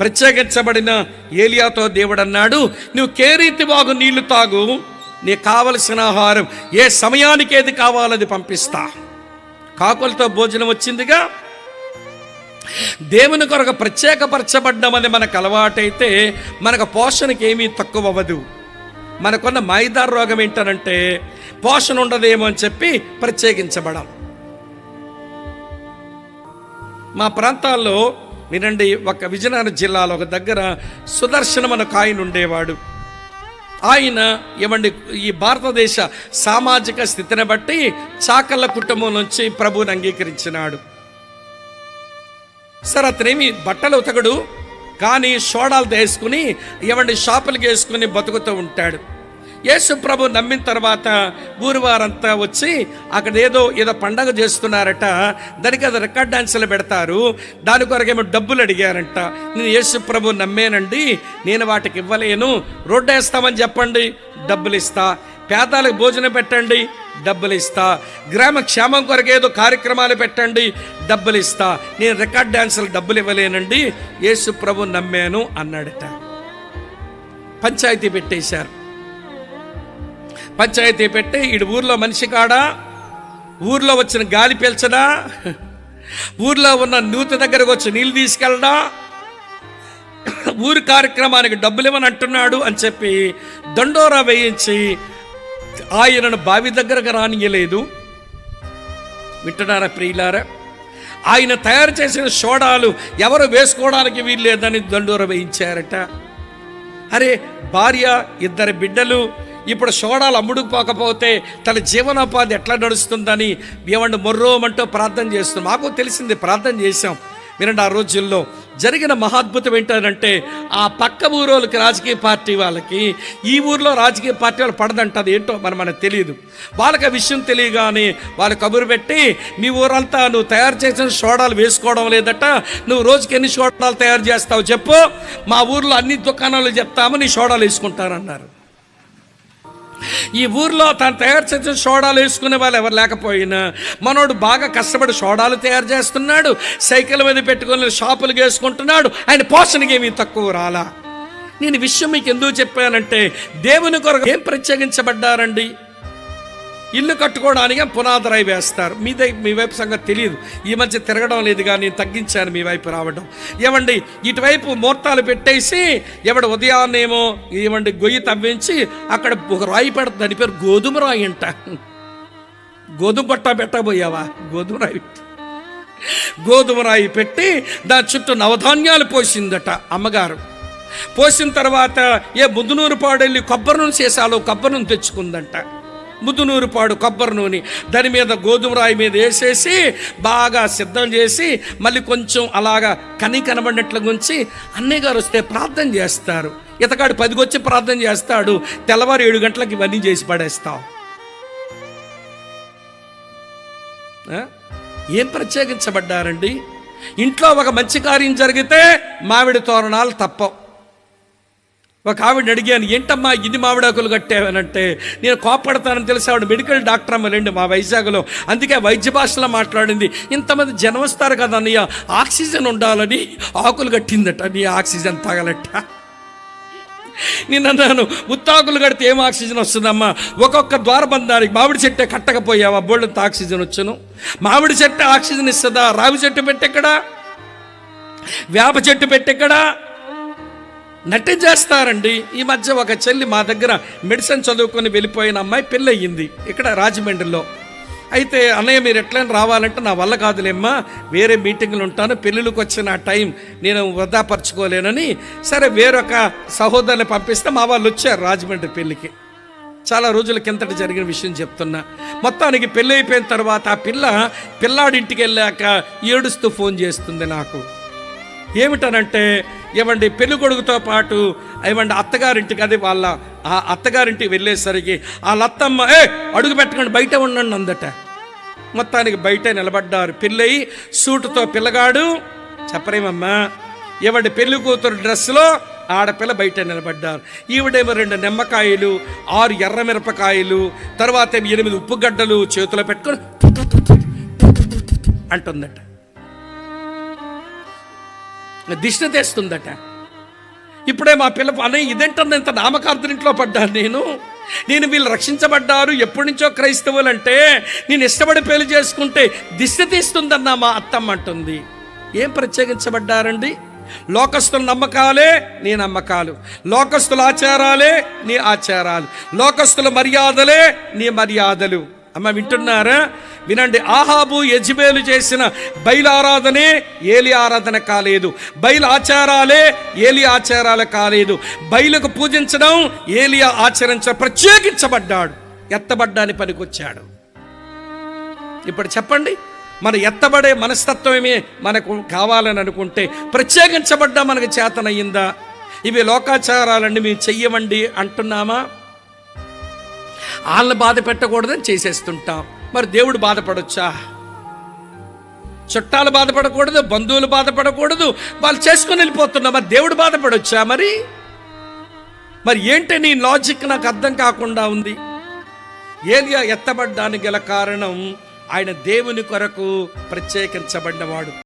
ప్రత్యేకించబడిన ఏలియాతో దేవుడు అన్నాడు నువ్వు కేరీతి బాగు నీళ్ళు తాగు? నీకు కావలసిన ఆహారం ఏ సమయానికి ఏది కావాలో అది పంపిస్తా. కాకులతో భోజనం వచ్చిందిగా. దేవుని కొరకు ప్రత్యేకపరచబడ్డమని మనకు అలవాటైతే మనకు పోషణకి ఏమీ తక్కువ అవ్వదు మనకున్న మైదార్ రోగం ఏంటనంటే పోషణ ఉండదేమో అని చెప్పి ప్రత్యేకించబడం మా ప్రాంతాల్లో వినండి ఒక విజయనగరం జిల్లాలో ఒక దగ్గర సుదర్శనం అనొక ఆయన ఉండేవాడు. ఆయన ఏమండి ఈ భారతదేశ సామాజిక స్థితిని బట్టి చాకళ్ళ కుటుంబం నుంచి ప్రభువుని అంగీకరించినాడు. సరే అతనేమి బట్టలు ఉతకడు కానీ షోడాలు వేసుకుని ఏమండి షాపులకి వేసుకుని బతుకుతూ ఉంటాడు. యేసు ప్రభు నమ్మిన తర్వాత ఊరివారంతా వచ్చి అక్కడ ఏదో ఏదో పండగ చేస్తున్నారట. దానికి అది రికార్డ్ డాన్సులు పెడతారు. దాని కొరకేమో డబ్బులు అడిగారంట. నేను యేసు ప్రభు నమ్మేనండి నేను వాటికి ఇవ్వలేను. రోడ్డు వేస్తామని చెప్పండి డబ్బులు ఇస్తా. పేదాలకు భోజనం పెట్టండి డబ్బులు ఇస్తా. గ్రామ క్షేమం కొరకు ఏదో కార్యక్రమాలు పెట్టండి డబ్బులు ఇస్తా. నేను రికార్డ్ డాన్సులు డబ్బులు ఇవ్వలేనండి యేసు ప్రభు నమ్మాను అన్నాడట. పంచాయతీ పెట్టేశారు. పంచాయతీ పెట్టి ఈడు ఊర్లో మనిషి కాడా? ఊర్లో వచ్చిన గాలి పీల్చడా? ఊర్లో ఉన్న నూతి దగ్గరకు వచ్చి నీళ్ళు తీసుకెళ్ళడా? ఊరి కార్యక్రమానికి డబ్బులు ఇవ్వని అంటున్నాడు అని చెప్పి దండోరా వేయించి ఆయనను బావి దగ్గరకు రానియలేదు. వింటున్నారా ప్రియులారా? ఆయన తయారు చేసిన సోడాలు ఎవరు వేసుకోవడానికి వీల్లేదని దండోర వేయించారట. అరే భార్య ఇద్దరు బిడ్డలు ఇప్పుడు సోడాలు అమ్ముడుకుపోకపోతే తన జీవనోపాధి ఎట్లా నడుస్తుందని ఏమంటే మొర్రోమంటూ ప్రార్థన చేస్తున్నాం. మాకు తెలిసింది ప్రార్థన చేశాం. వినండి ఆ రోజుల్లో జరిగిన మహాద్భుతం ఏంటంటే ఆ పక్క ఊరోళ్ళకి రాజకీయ పార్టీ వాళ్ళకి ఈ ఊర్లో రాజకీయ పార్టీ వాళ్ళు పడదంట అది ఏంటో మరి మనకు తెలియదు. వాళ్ళకి ఆ విషయం తెలియగానే వాళ్ళు కబురు పెట్టి మీ ఊరంతా నువ్వు తయారు చేసిన సోడాలు వేసుకోవడం లేదట నువ్వు రోజుకి ఎన్ని సోడాలు తయారు చేస్తావు చెప్పు మా ఊర్లో అన్ని దుకాణాలు చెప్తాము నీ సోడాలు వేసుకుంటారన్నారు. ఈ ఊర్లో తను తయారు చేసిన సోడాలు వేసుకునే వాళ్ళు ఎవరు లేకపోయినా మనోడు బాగా కష్టపడి సోడాలు తయారు చేస్తున్నాడు సైకిల్ మీద పెట్టుకొని షాపులు వేసుకుంటున్నాడు ఆయన పోషణకి ఏమీ తక్కువ రాలా. నేను విషయం మీకు ఎందుకు చెప్పానంటే దేవుని కొరకు ఏం ప్రత్యేకించబడ్డారండి? ఇల్లు కట్టుకోవడానికి పునాదరాయి వేస్తారు. మీ దగ్గర మీ వైపు సంగతి తెలియదు. ఈ మధ్య తిరగడం లేదు కానీ నేను తగ్గించాను మీ వైపు రావడం. ఏమండి ఇటువైపు ముహూర్తాలు పెట్టేసి ఎవడు ఉదయాన్నేమో ఏమండి గొయ్యి తవ్వించి అక్కడ ఒక రాయి పెడుతుంది దాని పేరు గోధుమ రాయి అంట. గోధుమ పట్ట పెట్టబోయావా? గోధుమ రాయి. గోధుమ రాయి పెట్టి దాని చుట్టూ నవధాన్యాలు పోసిందట అమ్మగారు. పోసిన తర్వాత ఏ ముద్దునూరు పాడెళ్ళి కొబ్బరి నుంచి చేసాలో కొబ్బరి నుంచి తెచ్చుకుందంట. ముదునూరు పాడు కొబ్బరి నూనె. దాని మీద గోధుమ రాయి మీద వేసేసి బాగా సిద్ధం చేసి మళ్ళీ కొంచెం అలాగా కని కనబడినట్లు గురించి అన్నయ్య గారు వస్తే ప్రార్థన చేస్తారు. ఇతగాడు పదికొచ్చి ప్రార్థన చేస్తాడు. తెల్లవారు ఏడు గంటలకు ఇవన్నీ చేసి పడేస్తాం. ఏం ప్రత్యేకించబడ్డారండి? ఇంట్లో ఒక మంచి కార్యం జరిగితే మామిడి తోరణాలు తప్పవు. ఒక ఆవిడ అడిగాను ఏంటమ్మా ఇది మామిడాకులు కట్టావనంటే? నేను కోపడతానని తెలిసి ఆవిడ మెడికల్ డాక్టర్ అమ్మ రెండు మా వైజాగ్లో. అందుకే వైద్య భాషలో మాట్లాడింది ఇంతమంది జనం వస్తారు కదా అన్నయ్య ఆక్సిజన్ ఉండాలని ఆకులు కట్టిందట నీ ఆక్సిజన్ తగలట. నేను అన్నాను ఉత్తాకులు కడితే ఏం ఆక్సిజన్ వస్తుందమ్మా? ఒక్కొక్క ద్వారబంధానికి మామిడి చెట్టే కట్టకపోయావా? బోళ్ళంత ఆక్సిజన్ వచ్చును? మామిడి చెట్టు ఆక్సిజన్ ఇస్తుందా? రావి చెట్టు పెట్టెక్కడా? వేప చెట్టు పెట్టెక్కడా? నటించేస్తారండి. ఈ మధ్య ఒక చెల్లి మా దగ్గర మెడిసిన్ చదువుకొని వెళ్ళిపోయిన అమ్మాయి పెళ్ళయింది ఇక్కడ రాజమండ్రిలో. అయితే అన్నయ్య మీరు ఎట్లయినా రావాలంటే నా వల్ల కాదులేమ్మా. వేరే మీటింగ్లు ఉంటాను. పెళ్ళిళ్ళకి వచ్చిన ఆ టైం నేను వృధాపరచుకోలేనని సరే వేరొక సహోదరుని పంపిస్తే మా వాళ్ళు వచ్చారు రాజమండ్రి పెళ్ళికి. చాలా రోజుల కిందట జరిగిన విషయం చెప్తున్నా. మొత్తానికి పెళ్ళి అయిపోయిన తర్వాత ఆ పిల్ల పిల్లాడింటికి వెళ్ళాక ఏడుస్తూ ఫోన్ చేస్తుంది నాకు. ఏమిటనంటే ఏమండి పెళ్ళి కొడుకుతో పాటు ఏమండి అత్తగారింటికి అది వాళ్ళ ఆ అత్తగారింటికి వెళ్ళేసరికి ఆ లత్తమ్మ ఏ అడుగు పెట్టకండి బయట ఉండండి అందట. మొత్తానికి బయట నిలబడ్డారు. పెళ్ళయి సూటుతో పిల్లగాడు చెప్పరేమమ్మా ఏమండి పెళ్ళి కూతురు డ్రెస్సులో ఆడపిల్ల బయట నిలబడ్డారు. ఈవిడేమో రెండు నిమ్మకాయలు ఆరు ఎర్ర మిరపకాయలు తర్వాత ఎనిమిది ఉప్పుగడ్డలు చేతిలో పెట్టుకొని అంటుందట. దిష్టి తెస్తుందట. ఇప్పుడే మా పిల్ల అనే ఇదేంటన్న ఇంత నామకార్థం ఇంట్లో పడ్డాను నేను? నేను వీళ్ళు రక్షించబడ్డారు ఎప్పటి నుంచో క్రైస్తవులు అంటే నేను ఇష్టపడి పెళ్ళి చేసుకుంటే దిష్టి తీస్తుందన్న మా అత్తమ్మ అంటుంది. ఏం ప్రత్యేకించబడ్డారండి? లోకస్తుల నమ్మకాలే నీ నమ్మకాలు. లోకస్తుల ఆచారాలే నీ ఆచారాలు. లోకస్తుల మర్యాదలే నీ మర్యాదలు. అమ్మ వింటున్నారా? వినండి. ఆహాబు యజ్బేలు చేసిన బయలారాధనే ఏలి ఆరాధన కాలేదు. బయలు ఆచారాలే ఏలి ఆచారాలు కాలేదు. బయలుకు పూజించడం ఏలియా ఆచరించ ప్రత్యేకించబడ్డాడు. ఎత్తబడ్డాని పనికొచ్చాడు. ఇప్పుడు చెప్పండి. మన ఎత్తబడే మనస్తత్వమే మనకు కావాలని అనుకుంటే ప్రత్యేకించబడ్డా మనకు చేతనయ్యిందా? ఇవి లోకాచారాలన్నీ మేము చెయ్యమండి అంటున్నామా? వాళ్ళని బాధ పెట్టకూడదని చేసేస్తుంటాం. మరి దేవుడు బాధపడొచ్చా? చుట్టాలు బాధపడకూడదు బంధువులు బాధపడకూడదు వాళ్ళు చేసుకుని వెళ్ళిపోతున్నా మరి దేవుడు బాధపడొచ్చా మరి? మరి ఏంటి నీ లాజిక్ నాకు అర్థం కాకుండా ఉంది? ఏలియా ఎత్తబడ్డానికి గల కారణం ఆయన దేవుని కొరకు ప్రత్యేకించబడినవాడు